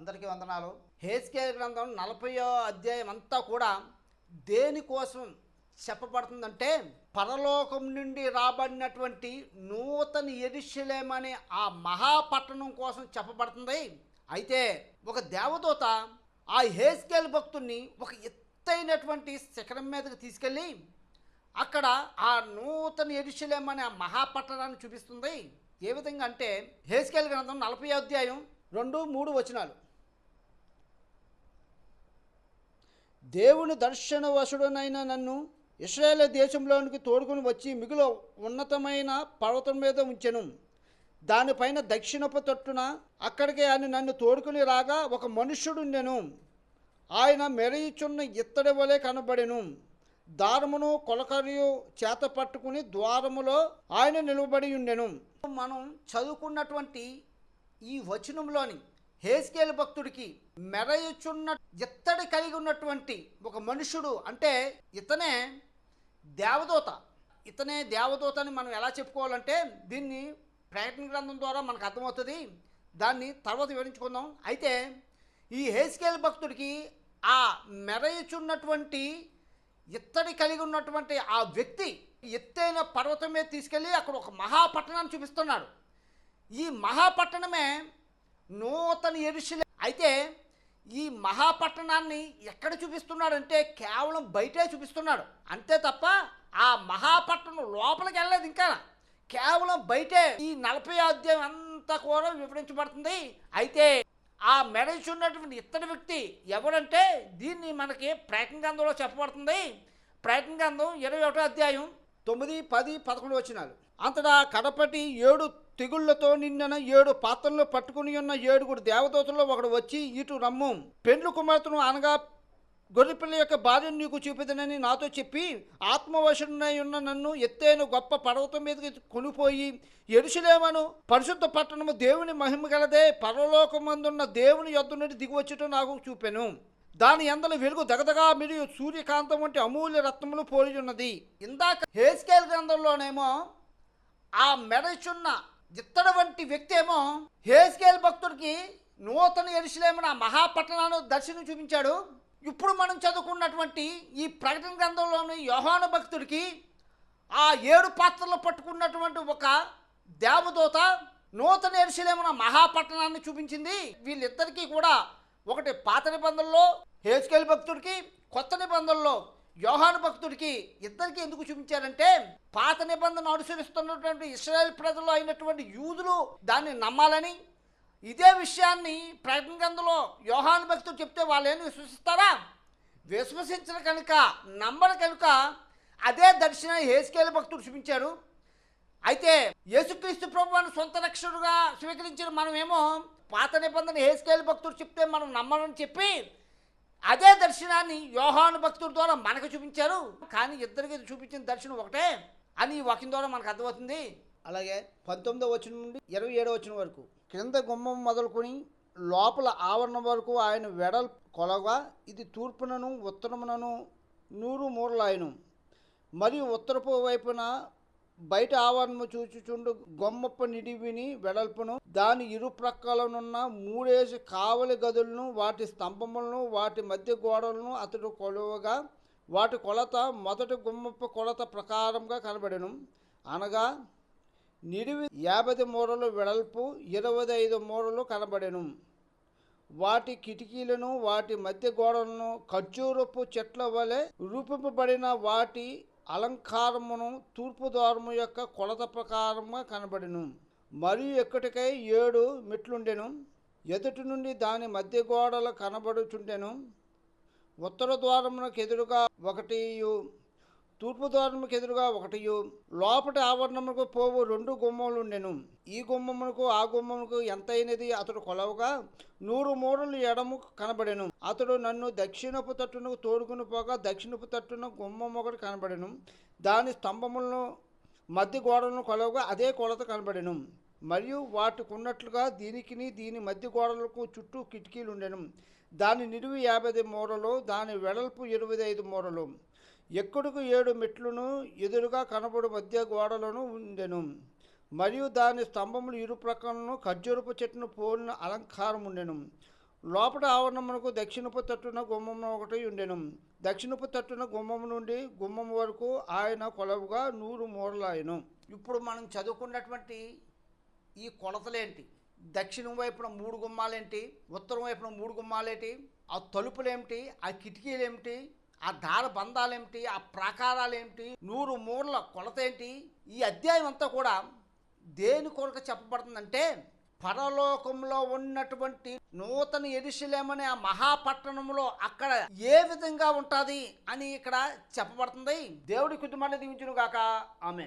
అందరికీ వందనాలు. హేస్కేల్ గ్రంథం నలభయో అధ్యాయం అంతా కూడా దేనికోసం చెప్పబడుతుందంటే పరలోకం నుండి రాబడినటువంటి నూతన ఎరిశలేమనే ఆ మహాపట్టణం కోసం చెప్పబడుతుంది. అయితే ఒక దేవదూత ఆ హేస్కేల్ భక్తుణ్ణి ఒక ఎత్తైనటువంటి శిఖరం మీదకి తీసుకెళ్ళి అక్కడ ఆ నూతన ఎరుశలేం అనే ఆ మహాపట్టణాన్ని చూపిస్తుంది. ఏ విధంగా అంటే హేస్కేల్ గ్రంథం నలభై అధ్యాయం రెండు మూడు వచనాలు. దేవుని దర్శన వశుడనైన నన్ను ఇస్రాయేల్ దేశంలోనికి తోడుకుని వచ్చి మిగులు ఉన్నతమైన పర్వతం మీద ఉంచెను. దానిపైన దక్షిణపు తట్టున అక్కడికి ఆయన నన్ను తోడుకుని రాగా ఒక మనుష్యుడుండెను ఆయన మెరయిచున్న ఇత్తడి వలె కనబడెను. దారమును కొలకరియు చేత పట్టుకుని ద్వారములో ఆయన నిలబడి ఉండెను. మనం చదువుకున్నటువంటి ఈ వచనంలోని హేస్కేల్ భక్తుడికి మెరయుచున్న ఇత్తడి కలిగి ఉన్నటువంటి ఒక మనుషుడు అంటే ఇతనే దేవదూత. ఇతనే దేవదూత అని మనం ఎలా చెప్పుకోవాలంటే దీన్ని ప్రకటన గ్రంథం ద్వారా మనకు అర్థమవుతుంది. దాన్ని తర్వాత వివరించుకుందాం. అయితే ఈ హేస్కేల్ భక్తుడికి ఆ మెరయుచున్నటువంటి ఇత్తడి కలిగి ఉన్నటువంటి ఆ వ్యక్తి ఎత్తైన పర్వతం మీద తీసుకెళ్ళి అక్కడ ఒక మహాపట్టణాన్ని చూపిస్తున్నాడు. ఈ మహాపట్టణమే నూతన ఎరుశలే అయితే ఈ మహాపట్టణాన్ని ఎక్కడ చూపిస్తున్నాడంటే కేవలం బయటే చూపిస్తున్నాడు. అంతే తప్ప ఆ మహాపట్టణం లోపలికి వెళ్ళలేదు ఇంకా. కేవలం బయటే ఈ నలభై అధ్యాయం అంతా కూడా వివరించబడుతుంది. అయితే ఆ మెడల్స్ ఉన్నటువంటి ఇత్తడి వ్యక్తి ఎవరంటే దీన్ని మనకి ప్రయత్న గ్రంథంలో చెప్పబడుతుంది. ప్రయత్న గ్రంథం ఇరవై ఒకటో అధ్యాయం తొమ్మిది పది పదకొండు వచ్చినాలు అంతటా కడపటి ఏడు తెగుళ్ళతో నిన్న ఏడు పాత్రలు పట్టుకుని ఉన్న ఏడుగురు దేవదూతల్లో ఒకడు వచ్చి ఇటు రమ్ము. పెండ్లు కుమార్తెను అనగా గొర్రెపిల్ల యొక్క భార్యను నీకు చూపిదనని నాతో చెప్పి ఆత్మవశుడై ఉన్న నన్ను ఎత్తైన గొప్ప పర్వతం మీదకి కొనిపోయి ఎరుసలేమను పరిశుద్ధ పట్టణము దేవుని మహిమ గలదే పరలోకమందున్న దేవుని యొద్ద నుండి దిగివచ్చుట నాకు చూపెను. దాని ఎందల వెలుగు దగదగా మరియు సూర్యకాంతం వంటి అమూల్య రత్నములు పోలి ఉన్నది ఇందాక హేస్కేల్ గ్రంథంలోనేమో ఆ మెడచున్న ఇత్తడి వంటి వ్యక్తి ఏమో హేస్కేల్ భక్తుడికి నూతన ఎరుసలేమన మహాపట్టణాన్ని దర్శనం చూపించాడు. ఇప్పుడు మనం చదువుకున్నటువంటి ఈ ప్రకటన గ్రంథంలోని యోహాను భక్తుడికి ఆ ఏడు పాత్రలు పట్టుకున్నటువంటి ఒక దేవదూత నూతన ఎరుసలేమన మహాపట్టణాన్ని చూపించింది. వీళ్ళిద్దరికీ కూడా ఒకటి పాత నిబంధనలో హేస్కేల్ భక్తుడికి కొత్త నిబంధనలో యోహాను భక్తుడికి ఇద్దరికి ఎందుకు చూపించారంటే పాత నిబంధన అనుసరిస్తున్నటువంటి ఇస్రాయల్ ప్రజలు అయినటువంటి యూదులు దాన్ని నమ్మాలని. ఇదే విషయాన్ని ప్రకటన గ్రంథంలో యోహాను భక్తుడు చెప్తే వాళ్ళేమి విశ్వసిస్తారా? విశ్వసించిన కనుక నమ్మరు కనుక అదే దర్శనం హేస్కేల్ భక్తుడు చూపించారు అయితే యేసుక్రీస్తు ప్రభువాన్ని సొంత రక్షకుడుగా స్వీకరించిన మనమేమో పాత నిబంధన హేస్కేల్ భక్తుడు చెప్తే మనం నమ్మమని చెప్పి అదే దర్శనాన్ని యోహాను భక్తుడి ద్వారా మనకు చూపించారు. కానీ ఇద్దరికి చూపించిన దర్శనం ఒకటే అని ఈ వాక్యం ద్వారా మనకు అర్థమవుతుంది. అలాగే పంతొమ్మిదో వచనం నుండి ఇరవై ఏడో వచనం వరకు క్రింద గుమ్మం మొదలుకొని లోపల ఆవరణం వరకు ఆయన వెడల్ కొలగా ఇది తూర్పునను ఉత్తరమునను నూరు మూరలాయను మరియు ఉత్తరపు వైపున బయట ఆవరణము చూచుచుండు గొమ్మప్ప నిడివిని వెడల్పును. దాని ఇరు ప్రక్కలనున్న మూడేసి కావలి గదులను వాటి స్తంభములను వాటి మధ్య గోడలను అతడు కొలువగా వాటి కొలత మొదటి గుమ్మప్ప కొలత ప్రకారంగా కనబడెను. అనగా నిడివి యాభై మూరలు వెడల్పు ఇరవై ఐదు మూరలు కనబడెను. వాటి కిటికీలను వాటి మధ్య గోడలను ఖర్జూరపు చెట్ల వలె రూపింపబడిన వాటి అలంకారమును తూర్పు ద్వారము యొక్క కొలత ప్రకారముగా కనబడిను. మరియు ఎక్కటికై ఏడు మెట్లుండెను. ఎదుటి నుండి దాని మధ్య గోడలు కనబడుచుండెను. ఉత్తర ద్వారమునకు ఎదురుగా ఒకటియు తూర్పు ద్వారముకు ఎదురుగా ఒకటియు లోపటి ఆవరణములకు పోవు రెండు గుమ్మములు ఉండెను. ఈ గుమ్మమునకు ఆ గుమ్మమునకు ఎంతైనది అతడు కొలవగా? నూరు మూరలు ఎడము కనబడెను. అతడు నన్ను దక్షిణపు తట్టునకు తోడుకుని పోగా దక్షిణపు తట్టున గుమ్మం ఒకటి కనబడెను. దాని స్తంభములను మధ్య గోడలను కొలవగా అదే కొలత కనబడెను. మరియు వాటికి ఉన్నట్లుగా దీనికిని దీని మధ్య గోడలకు చుట్టూ కిటికీలు ఉండెను దాని నిలువు యాభై మూరలు దాని వెడల్పు ఇరవై ఐదు మూరలు. ఎక్కడుకు ఏడు మెట్లును ఎదురుగా కనబడు మధ్య గోడలను ఉండెను. మరియు దాని స్తంభములు ఇరు ప్రక్కలను ఖర్జూరపు చెట్టును పోలిన అలంకారం ఉండెను. లోపల ఆవరణమునకు దక్షిణపు తట్టున గుమ్మం ఒకటి ఉండెను. దక్షిణపు తట్టున గుమ్మం నుండి గుమ్మం వరకు ఆయన కొలవుగా నూరు మూరలాయను. ఇప్పుడు మనం చదువుకున్నటువంటి ఈ కొలతలేంటి? దక్షిణం వైపున మూడు గుమ్మాలేంటి? ఉత్తరం వైపున మూడు గుమ్మాలేంటి? ఆ తలుపులేమిటి ఆ కిటికీలేమిటి ఆ దార బంధాలేమిటి? ఆ ప్రాకారాలు ఏమిటి నూరు మూరల కొలత ఏంటి ఈ అధ్యాయం అంతా కూడా దేని కొరకు చెప్పబడుతుందంటే పరలోకంలో ఉన్నటువంటి నూతన ఎరుశలేమనే ఆ మహాపట్టణంలో అక్కడ ఏ విధంగా ఉంటుంది అని ఇక్కడ చెప్పబడుతుంది. దేవుడి కుటుంబాన్ని దీవించును గాక ఆమె